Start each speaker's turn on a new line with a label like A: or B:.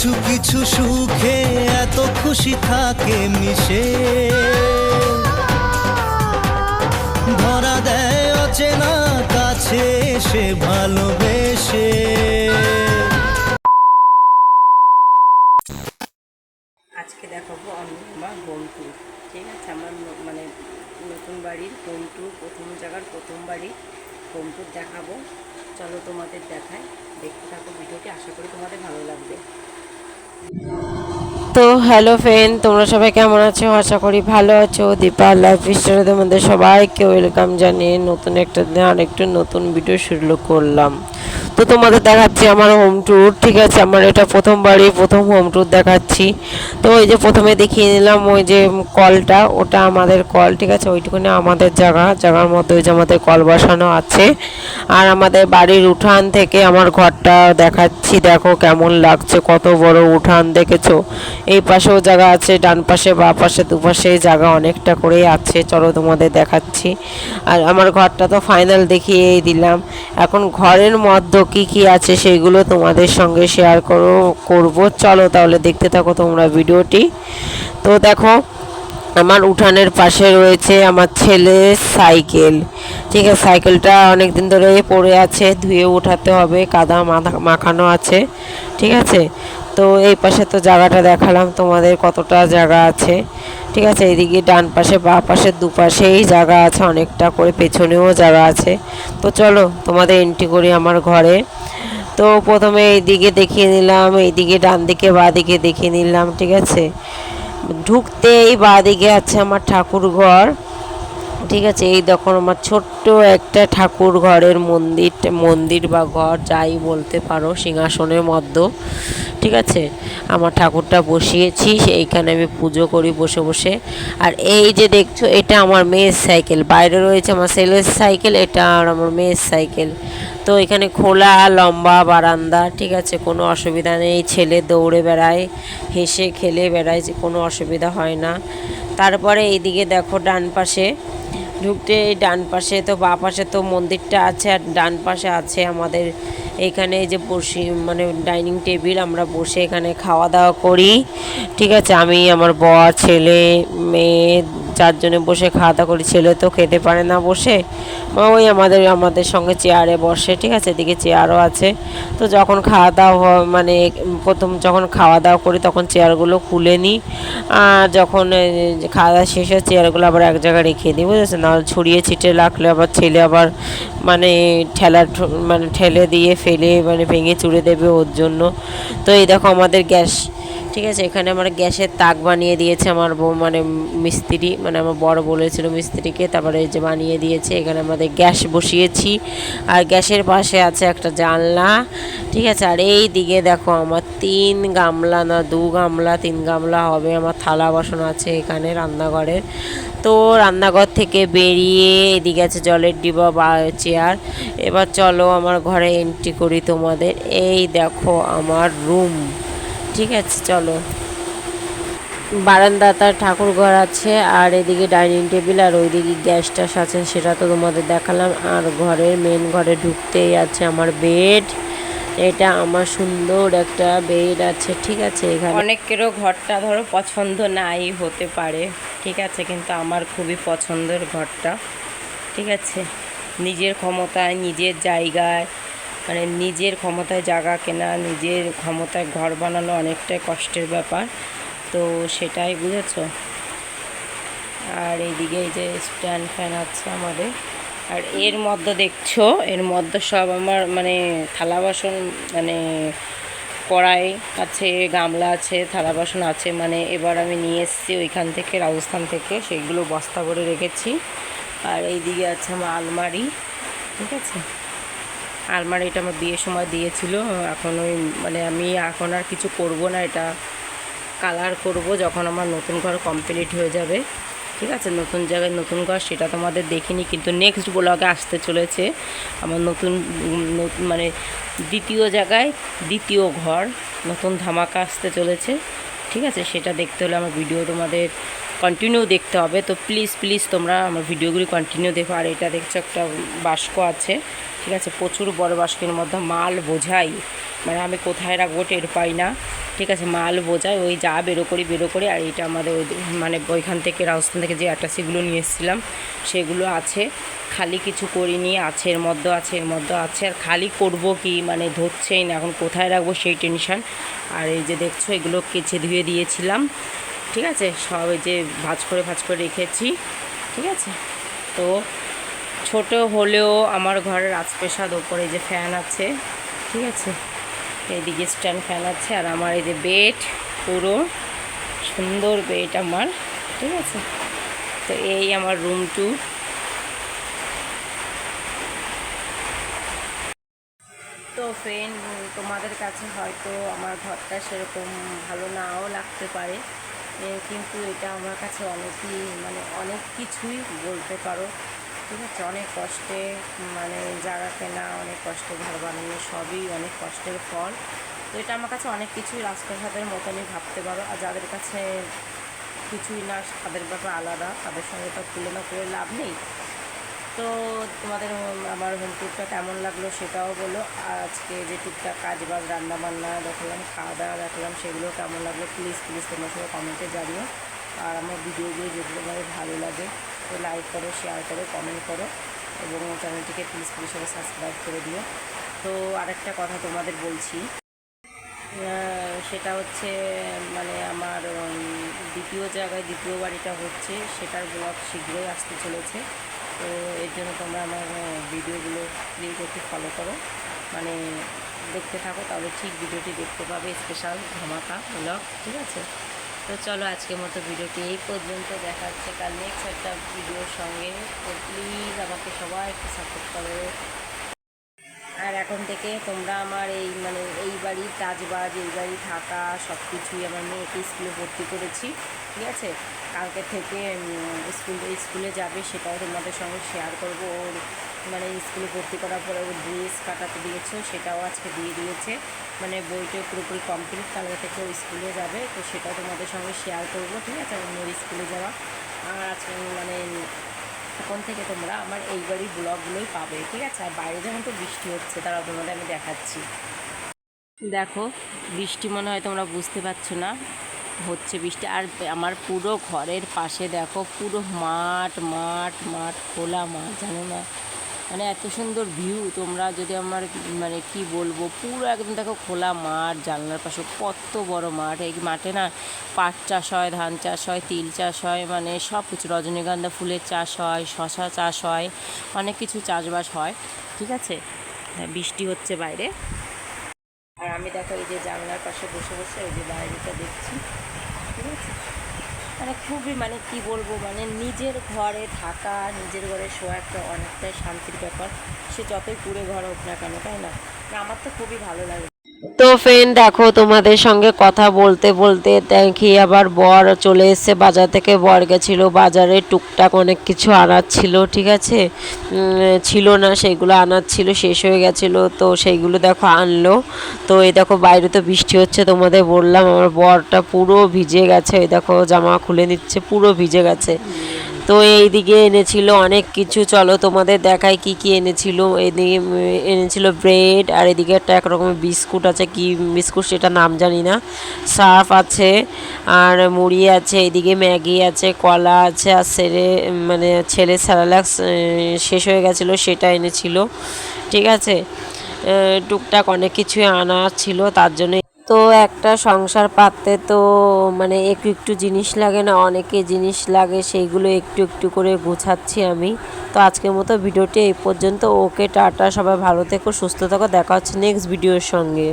A: কিছু কিছু সুখে এত খুশি থাকে মিশে। ধরা দেয় অচেনা কাছে এসে ভালোবেসে।
B: আজকে দেখাবো আমি আমার ঠিক আছে? আমার মানে নতুন বাড়ির প্রথম জায়গার প্রথম ট্যুর দেখাবো। চলো তোমাদের দেখায় দেখতে থাকো ভিডিওটি। আশা করি তোমাদের ভালো লাগবে। তো হ্যালো ফ্রেন্ড তোমরা সবাই কেমন আছো? আশা করি ভালো আছো। দীপা, লাইফ স্টাইলে তোমাদের সবাইকে ওয়েলকাম জানিয়ে নতুন একটা দিনে, আরেকটু নতুন ভিডিও শুরু করলাম। তো তোমাদের দেখাচ্ছি আমার হোম ট্যুর ঠিক আছে? আমার এটা প্রথমবারই প্রথম হোম ট্যুর দেখাচ্ছি। তো ওই যে প্রথমে দেখিয়ে নিলাম ওই যে কলটা, ওটা আমাদের কল, ঠিক আছে? ওইটুকুনি আমাদের জায়গা, জায়গার মধ্যে ওই যে আমাদের কল বসানো আছে। আর আমাদের বাড়ির উঠান থেকে আমার ঘরটা দেখাচ্ছি, দেখো কেমন লাগছে, কত বড় উঠান দেখেছ? এই পাশেও জায়গা আছে, ডান পাশে, বা পাশে দুপাশে জায়গা অনেকটা করেই আছে। চলো তোমাদের দেখাচ্ছি। আর আমার ঘরটা তো ফাইনাল দেখিয়েই দিলাম। এখন ঘরের মধ্যে কি কি আছে সেগুলো তোমাদের সঙ্গে শেয়ার করো, করব। চলো তাহলে দেখতে থাকো তোমরা ভিডিওটি তো দেখো আমার উঠানের পাশে রয়েছে আমার ছেলের সাইকেল। ঠিক আছে, সাইকেলটা অনেক দিন ধরে পড়ে আছে, ধুয়ে উঠাতে হবে, কাদা মাখানো আছে, ঠিক আছে? তো এই পাশে তো জায়গাটা দেখালাম, তোমাদের কতটা জায়গা আছে, ঠিক আছে? এইদিকে ডান পাশে, বা পাশে দুপাশেই জায়গা আছে, অনেকটা করে পেছনেও জায়গা আছে। তো চলো, তোমাদের এন্ট্রি করি আমার ঘরে। তো প্রথমে এইদিকে দেখিয়ে নিলাম, এইদিকে ডান দিকে বা দিকে দেখিয়ে নিলাম, ঠিক আছে? ঢুকতেই বাঁদিকে আছে আমার ঠাকুর ঘর ঠিক আছে, এই দেখো আমার ছোট্ট একটা ঠাকুর ঘরের মন্দির মন্দির বা ঘর যাই বলতে পারো, সিংহাসনের মধ্য ঠিক আছে? আমার ঠাকুরটা বসিয়েছি, সেইখানে আমি পুজো করি বসে বসে। আর এই যে দেখছ, এটা আমার মেয়ের সাইকেল, বাইরে রয়েছে আমার ছেলের সাইকেল, এটা আর আমার মেয়ের সাইকেল। তো এখানে খোলা, লম্বা বারান্দা, ঠিক আছে? কোনো অসুবিধা নেই, ছেলে দৌড়ে বেড়ায়, হেসে খেলে বেড়ায়, যে কোনো অসুবিধা হয় না। তারপরে এইদিকে দেখো ডান পাশে ঢুকতে ডান পাশে তো বা পাশে তো মন্দিরটা আছে আর ডান পাশে আছে আমাদের এখানে যে বসি মানে ডাইনিং টেবিল, আমরা বসে এখানে খাওয়া দাওয়া করি। ঠিক আছে, আমি আমার বর, ছেলে, মেয়ে চারজনে বসে খাওয়া দাওয়া করি, ছেলে তো খেতে পারে না বসে। ওই আমাদের আমাদের সঙ্গে চেয়ারে বসে, ঠিক আছে? এদিকে চেয়ারও আছে। তো যখন খাওয়া দাওয়া মানে প্রথম যখন খাওয়া দাওয়া করি, তখন চেয়ারগুলো খুলে নিই। আর যখন খাওয়া দাওয়া শেষ হয় চেয়ারগুলো আবার এক জায়গায় রেখে দিই বুঝেছেন না ছড়িয়ে ছিটে রাখলে আবার ছেলে আবার মানে ঠেলা মানে ঠেলে দিয়ে ফেলে মানে ভেঙে চুড়ে দেবে ওর জন্য। তো এই দেখো আমাদের গ্যাস ঠিক আছে, এখানে আমার গ্যাসের তাক বানিয়ে দিয়েছে আমার বউ মানে মিস্ত্রি মানে আমার বড় বলেছিল মিস্ত্রিকে, তারপরে যে বানিয়ে দিয়েছে, এখানে আমাদের গ্যাস বসিয়েছি, আর গ্যাসের পাশে আছে একটা জানলা, ঠিক আছে, আর এই দিকে দেখো আমার তিন গামলা না দু গামলা, তিন গামলা হবে, আমার থালা বাসন আছে এখানে রান্নাঘরের, তো রান্নাঘর থেকে বেরিয়ে এদিকে আছে জলের ডিবা বা চেয়ার, এবার চলো আমার ঘরে এন্ট্রি করি তোমাদের, এই দেখো আমার রুম ঠিক আছে, চলো। বারান্দা তার ঠাকুর ঘর আছে, আর এদিকে ডাইনিং টেবিল, আর ওইদিকে গ্যাস ট্যাস আছে, সেটা তো তোমাদের দেখালাম। আর ঘরের মেন ঘরে ঢুকতেই আছে আমার বেড এটা আমার সুন্দর একটা বেড আছে, ঠিক আছে, এখানে। অনেকেরও ঘরটা ধরো পছন্দ নাই, হতে পারে, ঠিক আছে, কিন্তু আমার খুবই পছন্দের ঘরটা, ঠিক আছে। নিজের ক্ষমতায়, নিজের জায়গায় মানে নিজের ক্ষমতায় জায়গা কেনা, নিজের ক্ষমতায় ঘর বানানো অনেকটাই কষ্টের ব্যাপার। তো সেটাই বুঝেছ? আর এইদিকে এই যে স্ট্যান্ড ফ্যান আছে আমাদের। আর এর মধ্যে দেখছ? এর মধ্যে সব আমার মানে থালা বাসন মানে কড়াই আছে, গামলা আছে, থালা বাসন আছে। মানে এবার আমি নিয়ে এসেছি ওইখান থেকে, রাজস্থান থেকে। সেইগুলো বস্তা করে রেখেছি। আর এইদিকে আছে আমার আলমারি। ঠিক আছে? আলমারিটা আমার বিয়ের সময় দিয়েছিল। এখন ওই মানে আমি এখন আর কিছু করব না, এটা কালার করব যখন আমার নতুন ঘর কমপ্লিট হয়ে যাবে। ঠিক আছে, নতুন জায়গায় নতুন ঘর সেটা তোমাদের দেখিনি, কিন্তু নেক্সট ব্লগে আসতে চলেছে। আমার নতুন নতুন মানে দ্বিতীয় জায়গায় দ্বিতীয় ঘর, নতুন ধামাকা আসতে চলেছে। ঠিক আছে, সেটা দেখতে হলে আমার ভিডিও তোমাদের কন্টিনিউ দেখতে হবে। তো প্লিজ প্লিজ তোমরা আমার ভিডিওগুলি কন্টিনিউ দেখো। আর এটা দেখছ একটা বাস্ক আছে। ঠিক আছে, প্রচুর বড় বাস্কের মধ্যে মাল বোঝাই।
C: মানে আমি কোথায় রাখব টের পাই না। ঠিক আছে, মাল বোঝাই, ওই যা বেরো করি বেরো করি, আর এটা আমাদের ওই মানে ওইখান থেকে রাজস্থান থেকে যে অ্যাটাসিগুলো নিয়ে এসেছিলাম, সেগুলো আছে। খালি কিছু করিনি, আছে, এর মধ্যে আছে, এর মধ্যে আছে। আর খালি করব কি? মানে ধরছেই না, এখন কোথায় রাখব সেই টেনশন। আর এই যে দেখছ, এগুলো কেচে ধুয়ে দিয়েছিলাম। ঠিক আছে, সব এই যে ভাজ করে ভাজ করে রেখেছি। ঠিক আছে, তো ছোট হলেও আমার ঘরের রাজপ্রাসাদ ওপরে যে ফ্যান আছে, ঠিক আছে? এইদিকে স্ট্যান্ড ফ্যান আছে আর আমার এই যে বেড, পুরো সুন্দর বেড আমার, ঠিক আছে? তো এই আমার রুম টু। তো ফ্রেন্ড তোমাদের কাছে হয়তো আমার ঘরটা সেরকম ভালো নাও লাগতে পারে কিন্তু এটা আমার কাছে অনেকই মানে অনেক কিছুই বলতে পারো। ঠিক আছে, অনেক কষ্টে মানে জায়গা কেনা, অনেক কষ্টে ঘর বানানো, সবই অনেক কষ্টের ফল। তো এটা আমার কাছে অনেক কিছুই রাজপ্রাসাদের মতনই ভাবতে পারো। আর যাদের কাছে কিছুই না, তাদের ব্যাপার আলাদা, তাদের সঙ্গে তো তুলনা করে লাভ নেই। তো তোমাদের আমার হোম ট্যুরটা কেমন লাগল সেটাও বলো। আজকে যে টুকটাক কাজ বাজ রান্না বান্না দেখালাম খাওয়া দাওয়া দেখলাম, সেগুলো কেমন লাগল? প্লিজ প্লিজ তোমরা সবাই কমেন্টে জানিও। আর আমার ভিডিওগুলো যেগুলো ভালো লাগে তো লাইক করো শেয়ার করো কমেন্ট করো এবং চ্যানেলটিকে প্লিজ প্লিজ সবাই সাবস্ক্রাইব করে দিও। তো আরেকটা কথা তোমাদের বলছি সেটা হচ্ছে মানে আমার দ্বিতীয় জায়গায় দ্বিতীয় বাড়িটা হচ্ছে, সেটার ব্লগ শীঘ্রই আসতে চলেছে। তো এর জন্য তোমরা আমার ভিডিওগুলো প্লিজ একটু ফলো করো। মানে দেখতে থাকো, তাহলে ঠিক ভিডিওটি দেখতে পাবে স্পেশাল ধামাকা ব্লগ ঠিক আছে? তো চলো আজকের মতো ভিডিওটি এই পর্যন্ত। দেখা হচ্ছে কাল নেক্সট একটা ভিডিওর সঙ্গে। তো প্লিজ আমাকে সবাই একটু সাপোর্ট করো। আর এখন থেকে তোমরা আমার এই মানে এই বাড়ির কাজবাজ এই বাড়ি থাকা সব কিছুই আমার মেয়েকে স্কুলে ভর্তি করেছি। ঠিক আছে? কালকে থেকে স্কুল স্কুলে যাবে সেটাও তোমাদের সঙ্গে শেয়ার করব। ওর মানে স্কুলে ভর্তি করার পরে ওর ড্রেস কাটাতে দিয়েছে, সেটাও আজকে দিয়ে দিয়েছে। মানে বইটা পুরোপুরি কমপ্লিট কালকে থেকে ও স্কুলে যাবে, তো সেটাও তোমাদের সঙ্গে শেয়ার করব, ঠিক আছে? ওর স্কুলে যাওয়া। আর আজকে মানে এখন থেকে তোমরা আমার এই বাড়ির ব্লগগুলোই পাবে, ঠিক আছে? আর বাইরে যখন তো বৃষ্টি হচ্ছে, তারা তোমাদের আমি দেখাচ্ছি। দেখো, বৃষ্টি মনে হয় তোমরা বুঝতে পারছ না। হচ্ছে বৃষ্টি। আর আমার পুরো ঘরের পাশে দেখো পুরো মাঠ মাঠ মাঠ খোলা মাঠ জানো না? মানে এত সুন্দর ভিউ তোমরা যদি আমার মানে কি বলব পুরো একদম দেখো খোলা মাঠ জানলার পাশে কত বড় মাঠ। এই মাঠে না পাট চাষ হয় ধান চাষ হয় তিল চাষ হয় মানে সব কিছু রজনীগন্ধা ফুলের চাষ হয় শশা চাষ হয় অনেক কিছু চাষবাস হয় ঠিক আছে? হ্যাঁ, বৃষ্টি হচ্ছে বাইরে। আমি দেখো এই যে জানলার পাশে বসে বসে ওই যে বাইরেটা দেখছি। ঠিক আছে? মানে খুবই মানে কি বলব মানে নিজের ঘরে থাকা, নিজের ঘরে শোয়া একটা অনেকটাই শান্তির ব্যাপার। সে যতই পুরে ঘর হোক না কেন, তাই না, আমার তো খুবই ভালো লাগে।
B: তো ফ্রেন্ড দেখো, তোমাদের সঙ্গে কথা বলতে বলতে দেখি আবার বর চলে এসেছে। বাজার থেকে বর গেছিল, বাজারে টুকটাক অনেক কিছু আনার ছিল, ঠিক আছে? ছিল না, সেইগুলো আনার ছিল, শেষ হয়ে গেছিল, তো সেইগুলো দেখো আনলো। তো এই দেখো, বাইরে তো বৃষ্টি হচ্ছে তোমাদের বললাম, আমার বরটা পুরো ভিজে গেছে, এই দেখো, জামা খুলে নিচ্ছে, পুরো ভিজে গেছে। তো এইদিকে এনেছিল অনেক কিছু। চলো তোমাদের দেখায় কি কি এনেছিল। এদিকে এনেছিল ব্রেড আর এদিকে একটা একরকমের বিস্কুট আছে। কি বিস্কুট সেটা নাম জানি না। সার্ফ আছে আর মুড়ি আছে। এদিকে ম্যাগি আছে, কলা আছে আর ছেলে মানে ছেলে স্যালালাক্স শেষ হয়ে গেছিল, সেটা এনেছিল। ঠিক আছে? টুকটাক অনেক কিছুই আনা ছিল, তার জন্য তো একটা সংসার পাততে তো মানে একটু একটু জিনিস লাগে না, অনেকে জিনিস লাগে, সেইগুলো একটু একটু করে গোছাচ্ছি আমি। তো আজকের মতো ভিডিওটি এই পর্যন্ত। ওকে, টাটা, সবাই ভালো থেকো, সুস্থ থাকো, দেখা হচ্ছে নেক্সট ভিডিওর সঙ্গে।